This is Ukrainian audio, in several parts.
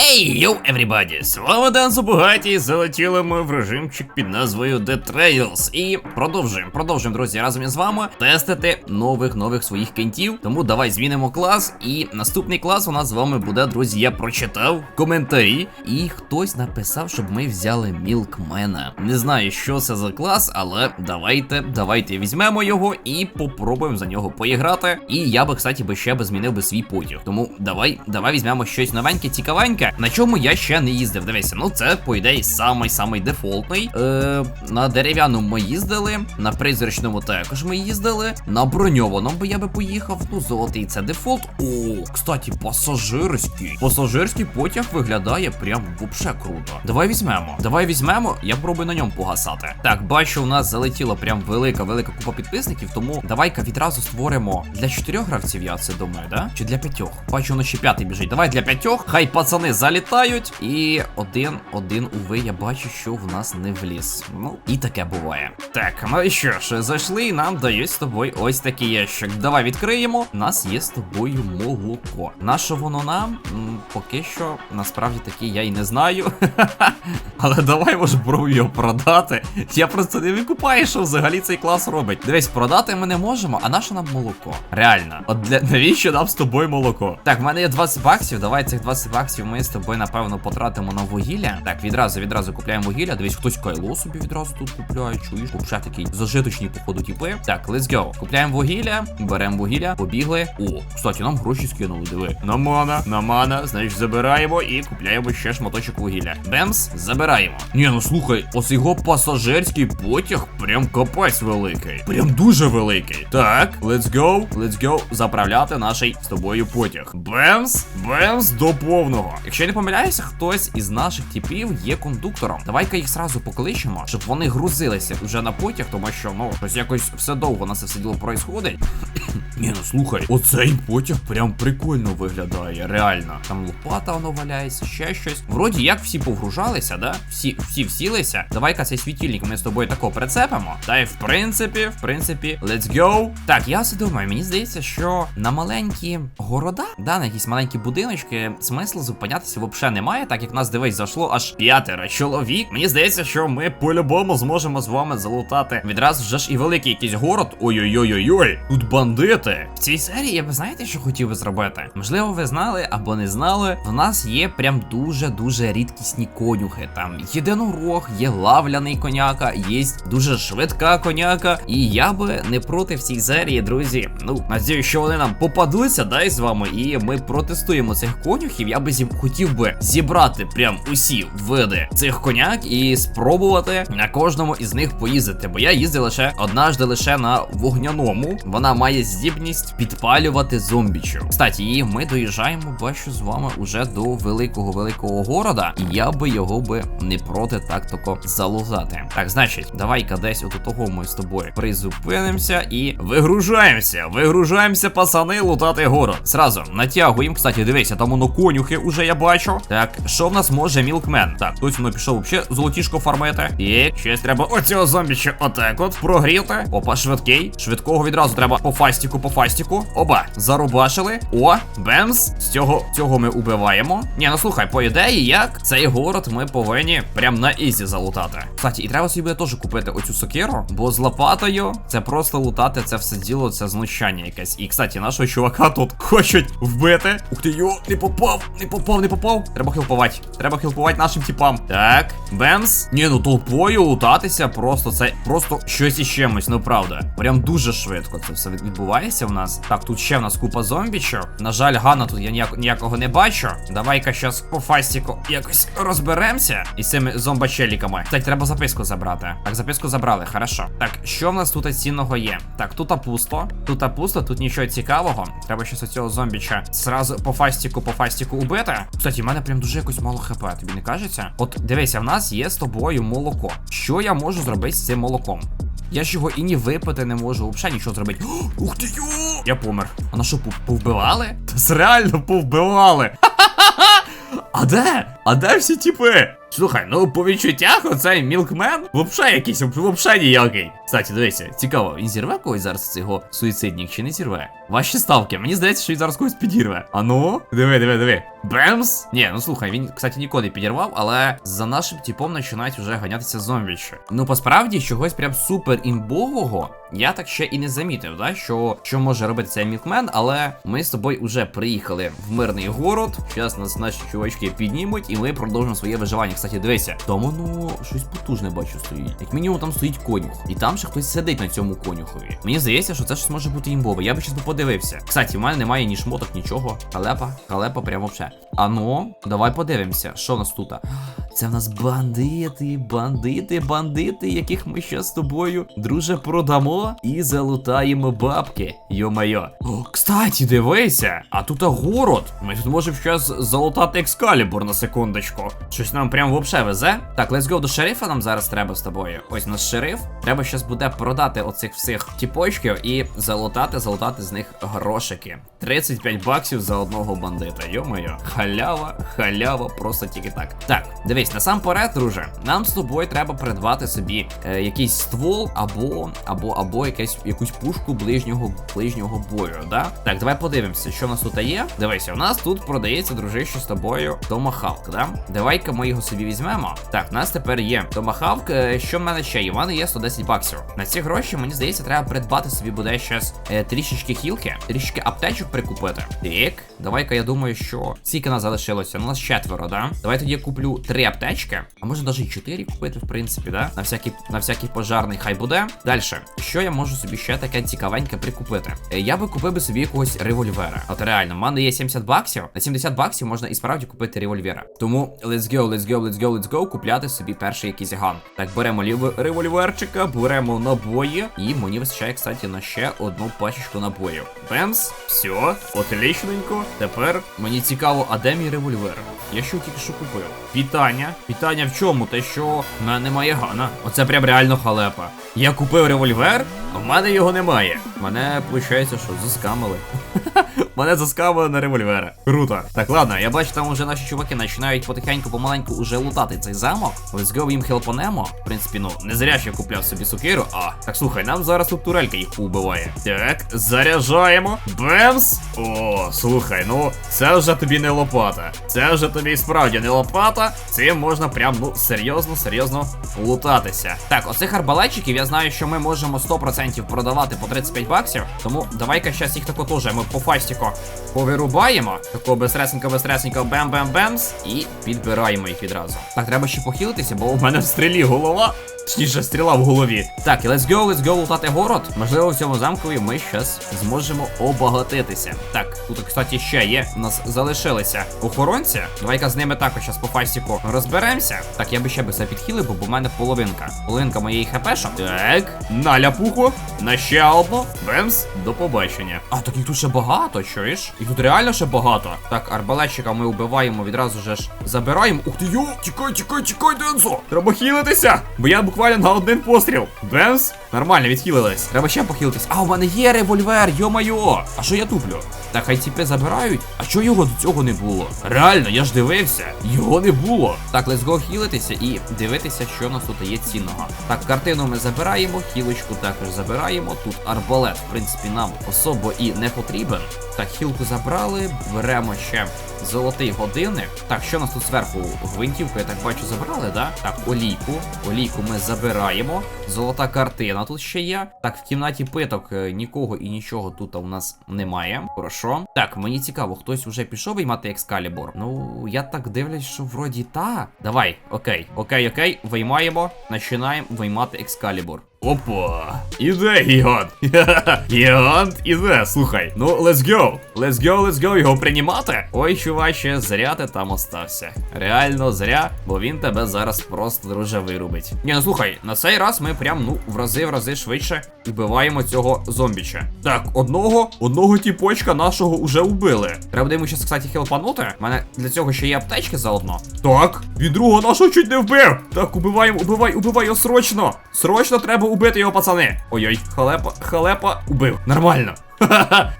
Хей, йоу, everybody! З вами Дан Забугаті, залетіли ми в режимчик під назвою The Trails. І продовжуємо, продовжуємо, друзі, разом із вами тестити нових нових своїх кентів. Тому давай змінимо клас. І наступний клас у нас з вами буде, друзі. Я прочитав коментарі, і хтось написав, щоб ми взяли Мілкмена. Не знаю, що це за клас, але давайте, давайте візьмемо його і попробуємо за нього поіграти. І я би, кстати, би ще би змінив би свій потяг. Тому давай, давай візьмемо щось новеньке, цікавеньке, на чому я ще не їздив. Дивися, ну це по ідеї самий самий дефолтний. Е, на дерев'яному ми їздили, на призрачному також ми їздили. На броньованому я би поїхав. Ну, золотий це дефолт. О, кстати, пасажирський. Пасажирський потяг виглядає прям вообще круто. Давай візьмемо. Давай візьмемо, я пробую на ньому погасати. Так, бачу, у нас залетіла прям велика, велика купа підписників, тому давай-ка відразу створимо для чотирьох гравців, я це думаю, да? Чи для п'ятьох? Бачу, воно ще п'ятий біжить. Давай для п'ятьох. Хай пацани залітають. І один, один, уви, я бачу, що в нас не вліз. Ну, і таке буває. Так, ну і що ж, зайшли і нам дають з тобою ось такий ящик. Давай відкриємо. У нас є з тобою молоко. На що воно нам? Поки що, насправді таки я й не знаю. Але давай пробую його продати. Я просто не викупаю, що взагалі цей клас робить. Дивись, продати ми не можемо, а на що нам молоко? Реально. От для навіщо нам з тобою молоко? Так, в мене є 20 баксів. Давай цих 20 баксів ми з тобою, напевно, потратимо на вугілля. Так, відразу, відразу купляємо вугілля. Дивись, хтось кайло собі відразу тут купляє. Чуєш? Вже такий зажиточні, походу, типи. Так, let's go. Купляємо вугілля, беремо вугілля, побігли. О, кстати, нам гроші скинули, диви. На мана, на мана, значить, забираємо і купляємо ще шматочок вугілля. Бемс, забираємо. Ні, ну слухай, ось його пасажирський потяг прям капець великий. Прям дуже великий. Так, let's go, let's go заправляти наш з тобою потяг. Бемс, бемс до повного. Якщо я не помиляюся, хтось із наших типів є кондуктором. Давай-ка їх сразу покличемо, щоб вони грузилися вже на потяг, тому що ну щось якось все довго на це все діло происходить. Ні, ну слухай, оцей потяг прям прикольно виглядає, реально. Там лопата воно валяється, ще щось. Вроді як всі повгружалися, да? Всі всі всілися. Давай-ка цей світильник ми з тобою тако прицепимо. Та й в принципі, в принципі, let's go. Так, я все думаю, мені здається, що на маленькі города, да, на якісь маленькі будиночки, смислу зупинятися взагалі немає, так як нас дивись, зайшло аж п'ятеро чоловік. Мені здається, що ми по-любому зможемо з вами залутати відразу вже ж і великий якийсь город. Ой-ой-ой-ой-ой, тут бандити. В цій серії я би знаєте, що хотів би зробити? Можливо, ви знали або не знали. В нас є прям дуже-дуже рідкісні конюхи. Там єдинорог, є лавляний коняка, є дуже швидка коняка. І я би не проти в цій серії, друзі. Ну, надію, що вони нам попадуться, дай з вами, і ми протестуємо цих конюхів. Я би зі хотів би зібрати прям усі види цих коняк і спробувати на кожному із них поїздити. Бо я їздив лише однажды лише на вогняному. Вона має здібність підпалювати зомбічу. Кстати, і ми доїжджаємо, бачу з вами уже до великого великого города. І я би його би не проти так тако залузати. Так, значить, давай-ка десь от того ми з тобою призупинимося і вигружаємося. Вигружаємося, пацани, лутати город. Сразу натягуємо. Кстати, дивися, там воно конюхи уже я бачу. Так, що в нас може мілкмен? Так, хтось воно пішов взагалі золотішко фармити. І щось треба оцього зомбіча отак от прогріти. Опа, швидкий. Швидкого відразу треба по фастіку, по фастіку. Оба, зарубашили. О, бемс. З цього цього ми убиваємо. Ні, ну слухай, по ідеї, як цей город ми повинні прям на ізі залутати. Кстати, і треба собі теж купити оцю сокиру, бо з лопатою це просто лутати це все діло, це знущання якесь. І, кстати, нашого чувака тут хочуть вбити. Ух ти, йо, не попав, не попав, не попав. Треба хілпувати. Треба хілпувати нашим типам. Так, бемс. Ні, ну толпою лутатися просто це просто щось із чимось, ну правда. Прям дуже швидко це все відбувається в нас. Так, тут ще в нас купа зомбічок. На жаль, Гана тут я ніяк, ніякого не бачу. Давай-ка щас по фастіку якось розберемося із цими зомбачеліками. Так, треба записку забрати. Так, записку забрали, хорошо. Так, що в нас тут цінного є? Так, тут пусто. Тут пусто, тут нічого цікавого. Треба щас оцього зомбіча зразу по фастіку, по фастіку убити. Кстати, в мене прям дуже якось мало хп, тобі не кажеться? От дивися, в нас є з тобою молоко. Що я можу зробити з цим молоком? Я ж його і ні випити не можу, взагалі нічого зробити. Ух ти йо! Я помер. А на що пов- повбивали? Та реально повбивали. А де? А де всі тіпи? Слухай, ну по відчуттях оцей мілкмен вообще якийсь, вообще ніякий. Кстати, дивися, цікаво, він зірве когось зараз цього суїцидник чи не зірве? Ваші ставки, мені здається, що він зараз когось підірве. А ну, диви, диви, диви. Бемс! Ні, ну слухай, він, кстати, ніколи не підірвав, але за нашим типом починають вже ганятися зомбічі. Ну, посправді, чогось прям супер імбового. Я так ще і не замітив, да, що, що може робити цей мілкмен, але ми з тобою вже приїхали в мирний город. Зараз нас наші чувачки піднімуть, і ми продовжимо своє виживання. Кстати, дивися, там воно щось потужне бачу стоїть. Як мінімум там стоїть конюх. І там ще хтось сидить на цьому конюхові. Мені здається, що це щось може бути імбове. Я би щас подивився. Кстати, в мене немає ні шмоток, нічого. Халепа, халепа, прямо вже. А ну, давай подивимося, що в нас тут. Це в нас бандити, бандити, бандити, яких ми ще з тобою, друже, продамо і залутаємо бабки. Йо-майо. О, кстати, дивися, а тут город. Ми тут можемо зараз залутати екскалібур на секундочку. Щось нам прям вообще везе. Так, let's go до шерифа нам зараз треба з тобою. Ось наш шериф. Треба щас буде продати оцих всіх тіпочків і залутати, залутати з них грошики. 35 баксів за одного бандита. Йо-моє, халява, халява, просто тільки так. Так, дивись, насамперед, друже, нам з тобою треба придбати собі е, якийсь ствол або або або якесь якусь пушку ближнього ближнього бою. Да? Так, давай подивимося, що в нас тут є. Дивися, у нас тут продається, дружище, з тобою Томахавк, да? Давай-ка ми його собі візьмемо. Так, у нас тепер є Томахавк. Е, Що в мене ще є? У мене є 110 баксів. На ці гроші, мені здається, треба придбати собі буде щас е, трішечки хілки, трішечки аптечок прикупити. Так, давай-ка я думаю, що скільки нас залишилося? У нас четверо, да? Давай тоді я куплю три аптечки, а може навіть чотири купити, в принципі, да? На всякий, на всякий пожарний хай буде. Далі, що я можу собі ще таке цікавеньке прикупити? Е, Я би купив би собі якогось револьвера. От реально, в мене є 70 баксів. На 70 баксів можна і справді купити револьвера. Тому let's go, let's go, let's go, let's go, купляти собі перший якийсь ган. Так, беремо лів револьверчика, беремо набої, і мені вистачає, кстати, на ще одну пачечку набоїв. Бемс, все, отличненько. Тепер мені цікаво, а де мій револьвер? Я що тільки що купив? Питання. Питання в чому? Те, що в мене немає гана. Оце прям реально халепа. Я купив револьвер, а в мене його немає. Мене, виходить, що заскамили. Мене заскамили на револьвера. Круто. Так, ладно, я бачу, там уже наші чуваки починають потихеньку, помаленьку уже лутати цей замок. Let's go їм хелпанемо. В принципі, ну, не зря я купляв собі сокиру. А, так слухай, нам зараз тут турелька їх поубиває. Так, заряджаємо. Бемс. О, слухай, ну, це вже тобі не лопата. Це вже тобі справді не лопата. Цим можна прям, ну, серйозно, серйозно лутатися. Так, оцих арбалетчиків я знаю, що ми можемо 100% продавати по 35 баксів. Тому давай-ка щас їх тако теж ми по фастіку повирубаємо. Тако безресенько, безресенько, бем-бем-бемс. І підбираємо їх відразу. Так, треба ще похилитися, бо у мене в стрілі голова. Точніше, стріла в голові. Так, і let's go, let's go лутати город. Можливо, в цьому замкові ми щас зможемо обагатитися. Так, тут, кстати, ще є. У нас залишилися охоронці. Давай-ка з ними також щас по фастіку розберемося. Так, я би ще би все підхилив, бо в мене половинка. Половинка моєї хпшок. Так, на ляпуху, на ще одну. Бемс, до побачення. А, так їх тут ще багато, чуєш? Їх тут реально ще багато. Так, арбалетчика ми вбиваємо, відразу же ж забираємо. Ух ти йо! Тікай, тікай, тікай, Дензо! Треба хілитися! Бо я буквально на один постріл. Бемс? Нормально, відхилились. Треба ще похилитись. А, у мене є револьвер, йо-майо! А що я туплю? Так, хай тіпи забирають. А чого його до цього не було? Реально, я ж дивився. Його не було. Так, let's go хілитися і дивитися, що в нас тут є цінного. Так, картину ми забираємо, хілочку також забираємо. Тут арбалет, в принципі, нам особо і не потрібен. Так, хілку забрали, беремо ще золотий годинник. Так, що у нас тут зверху? Гвинтівку, я так бачу, забрали, да? Так, олійку. Олійку ми забираємо. Золота картина тут ще є. Так, в кімнаті питок е, нікого і нічого тут у нас немає. Хорошо. Так, мені цікаво, хтось уже пішов виймати екскалібур. Ну, я так дивлюсь, що вроді та. Давай, окей, окей, окей, виймаємо, починаємо виймати екскалібур. Опа, іде гігант. Гігант іде, слухай. Ну, let's go. Let's go, let's go його приймати. Ой, чуваче, зря ти там остався. Реально зря, бо він тебе зараз просто друже вирубить. Ні, ну слухай, на цей раз ми прям ну в рази в рази швидше вбиваємо цього зомбіча. Так, одного, одного тіпочка нашого уже вбили. Треба йому щас, кстати, хелпанути. У мене для цього ще є аптечки заодно. Так, він другого нашого чуть не вбив. Так, убиваємо, убивай, убивай його срочно. Срочно треба убити його, пацани. Ой-ой, халепа, халепа, убив. Нормально.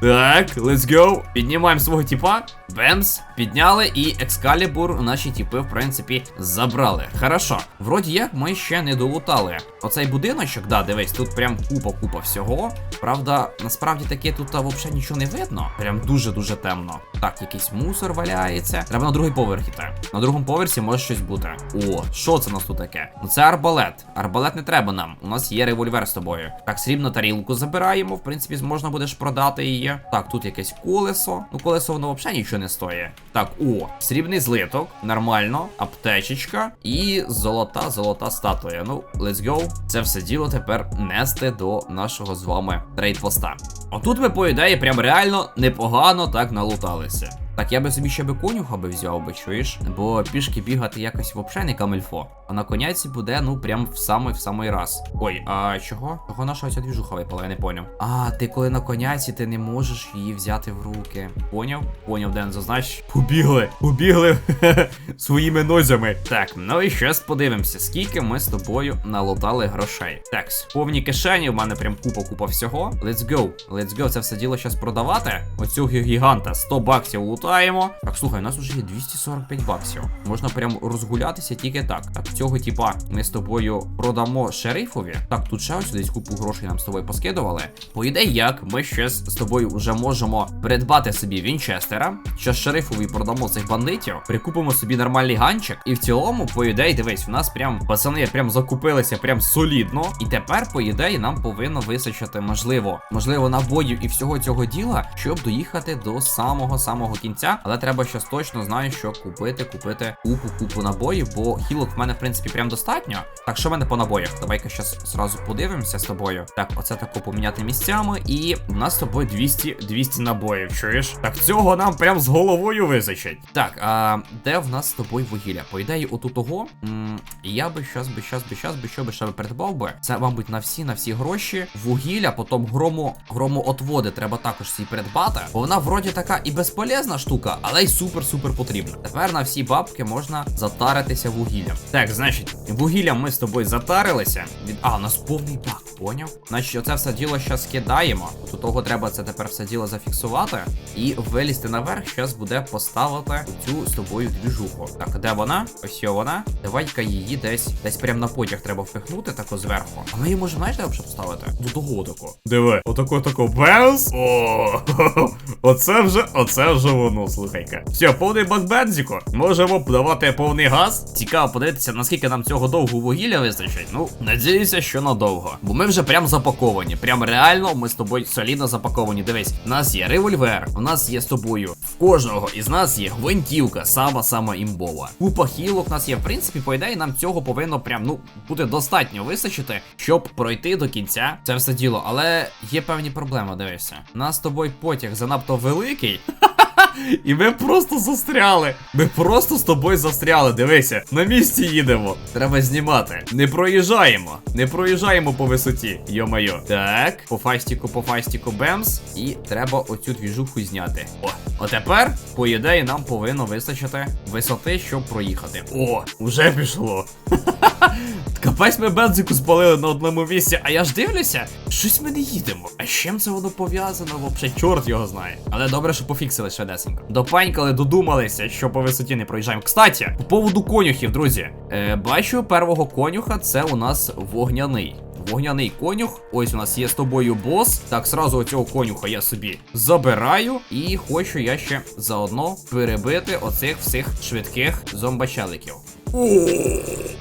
так, let's go. Піднімаємо свого тіпа. Бемс, підняли і екскалібур наші тіпи, в принципі, забрали. Хорошо. Вроді як ми ще не долутали. Оцей будиночок, да, дивись, тут прям купа-купа всього. Правда, насправді таке тут взагалі нічого не видно. Прям дуже-дуже темно. Так, якийсь мусор валяється. Треба на другий поверх іти. На другому поверсі може щось бути. О, що це у нас тут таке? Ну це арбалет. Арбалет не треба нам. У нас є револьвер з тобою. Так, срібну тарілку забираємо. В принципі, можна будеш продати її. Так, тут якесь колесо. Ну, колесо воно взагалі нічого не стоїть. Так, о, срібний злиток. Нормально. Аптечечка. І золота, золота статуя. Ну, let's go. Це все діло тепер нести до нашого з вами трейдпоста. Отут ми, по ідеї, прям реально непогано так налуталися. Так, я би собі ще би конюха би взяв би, чуєш? Бо пішки бігати якось взагалі не камельфо. А на коняці буде, ну, прям в самий в самий раз. Ой, а чого? Чого наша ця двіжуха випала, я не поняв. А, ти коли на коняці, ти не можеш її взяти в руки. Поняв? Поняв, Дензо, знаєш? Побігли, побігли своїми нозями. Так, ну і щас подивимося, скільки ми з тобою налутали грошей. Так, повні кишені, в мене прям купа-купа всього. Let's go, let's go. Це все діло щас продавати. Оцю гіганта 100 баксів лутаємо. Так, слухай, у нас вже є 245 баксів. Можна прям розгулятися тільки так. Так, цього типа ми з тобою продамо шерифові. Так, тут ще ось десь купу грошей нам з тобою поскидували. По ідеї, як ми ще з тобою вже можемо придбати собі Вінчестера. Ще шерифові продамо цих бандитів, прикупимо собі нормальний ганчик. І в цілому, по ідеї, дивись, у нас прям пацани прям закупилися прям солідно. І тепер, по ідеї, нам повинно височити, можливо, можливо, набоїв і всього цього діла, щоб доїхати до самого самого кінця. Але треба щас точно знаю, що купити, купити купу купу набоїв, бо хілок в мене, в принципі, прям достатньо. Так, що в мене по набоях? Давай-ка щас зразу подивимося з тобою. Так, оце тако поміняти місцями. І у нас з тобою 200 200 набоїв. Чуєш? Так цього нам прям з головою визначить. Так, а де в нас з тобою вугілля? По ідеї, отут того. я би щас би, щас би, щас би, що би ще би придбав би. Це, мабуть, на всі, на всі гроші. Вугілля, потім грому, громоотводи треба також всі придбати. Бо вона вроді така і безполезна штука, але й супер-супер потрібна. Тепер на всі бабки можна затаритися вугіллям. Так, значить, вугіллям ми з тобою затарилися. Від... А, у нас повний бак, поняв? Значить, оце все діло зараз кидаємо. До того треба це тепер все діло зафіксувати. І вилізти наверх, зараз буде поставити цю з тобою двіжуху. Так, де вона? Ось вона. Давай-ка її десь десь прямо на потяг треба впихнути, тако зверху. А ми її можемо, знаєш, де поставити? До того тако. Диви, отако тако бенз. О, оце вже, оце вже воно, слухайка. Все, повний бак бензику. Можемо давати повний газ. Цікаво подивитися, наскільки нам цього довго вугілля вистачить. Ну, надіюся, що надовго. Бо ми вже прям запаковані. Прям реально ми з тобою солідно запаковані. Дивись, у нас є револьвер, у нас є з тобою. В кожного із нас є гвинтівка, сама-сама імбова. Купа хілок у нас є. В принципі, по ідеї, нам цього повинно прям, ну, буде достатньо вистачити, щоб пройти до кінця це все діло. Але є певні проблеми, дивися. У нас з тобою потяг занадто великий. І ми просто застряли. Ми просто з тобою застряли. Дивися, на місці їдемо. Треба знімати. Не проїжджаємо. Не проїжджаємо по висоті. Йо-майо. Так, по фастіку, по фастіку бемс. І треба оцю двіжуху зняти. О, отепер, по ідеї, нам повинно вистачити висоти, щоб проїхати. О, уже пішло. Капець ми бензику спалили на одному місці, а я ж дивлюся, щось ми не їдемо. А з чим це воно пов'язано? Вообще, чорт його знає. Але добре, що пофіксили швидесенько. Допанькали, додумалися, що по висоті не проїжджаємо. Кстати, по поводу конюхів, друзі. Е, бачу, первого конюха це у нас вогняний. Вогняний конюх. Ось у нас є з тобою бос. Так, сразу оцього конюха я собі забираю. І хочу я ще заодно перебити оцих всіх швидких зомбачеликів.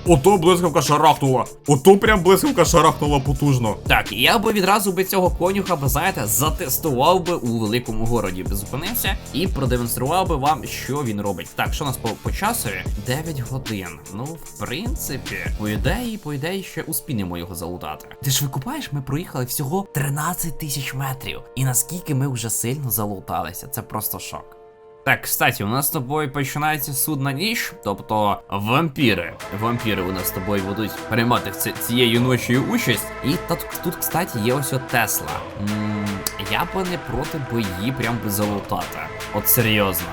Ото блискавка шарахнула. Ото прям блискавка шарахнула потужно. Так, я би відразу би цього конюха, би, знаєте, затестував би у великому городі, би зупинився і продемонстрував би вам, що він робить. Так, що у нас по, по часові? 9 годин. Ну, в принципі, по ідеї, по ідеї, ще успінемо його залутати. Ти ж викупаєш, ми проїхали всього 13 тисяч метрів. І наскільки ми вже сильно залуталися, це просто шок. Так, кстати, у нас з тобою починається судна ніч, тобто вампіри. Вампіри у нас з тобою будуть приймати ці- цією ночою участь. І тут, тут, кстати, є ось Тесла. я би не проти би її прям би залутати. От серйозно.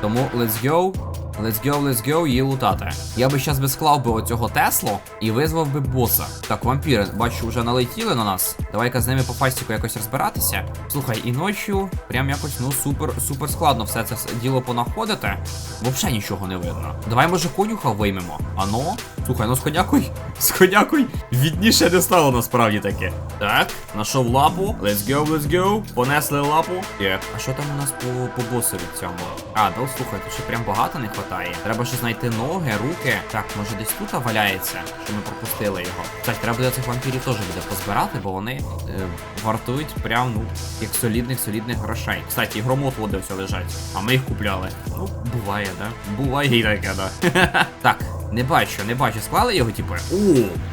Тому let's go. Let's go, let's go, її лутати. Я би щас би склав би оцього Теслу і визвав би боса. Так, вампіри, бачу, вже налетіли на нас. Давай-ка з ними по фастіку якось розбиратися. Слухай, і ночі прям якось, ну, супер, супер складно все це діло понаходити. Взагалі нічого не видно. Давай, може, конюха виймемо. Ано? Слухай, ну з конякою, з конякою відніше не стало насправді таке. Так, знайшов лапу. Let's go, let's go. Понесли лапу. Є. А що там у нас по, по босу від цьому? А, ну слухай, тут ще прям багато не вистачає. Треба ще знайти ноги, руки. Так, може десь тут валяється, що ми пропустили його. Так, треба буде цих вампірів теж буде позбирати, бо вони е, вартують прям, ну, як солідних, солідних грошей. Кстати, ігромот води все лежать, а ми їх купляли. Ну, буває, да? Буває і таке, да. так, не бачу, не бачу. Склали його, типу? О,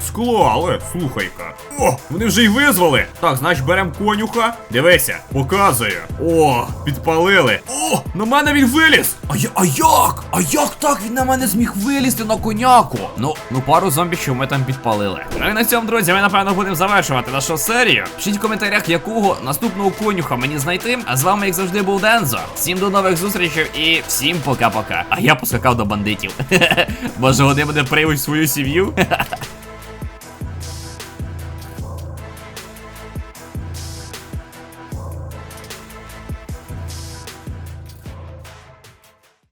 склали, слухай-ка. О, вони вже й визвали. Так, значить, беремо конюха. Дивися, показує. О, підпалили. О, на мене він виліз. А, я, а як? А як так він на мене зміг вилізти на коняку? Ну, ну пару зомбічів ми там підпалили. Ну і на цьому, друзі, ми напевно будемо завершувати нашу серію. Пишіть в коментарях, якого наступного конюха мені знайти. А з вами, як завжди, був Дензо. Всім до нових зустрічей і всім пока-пока. А я поскакав до бандитів. Може, вони мене приймуть в свою сім'ю?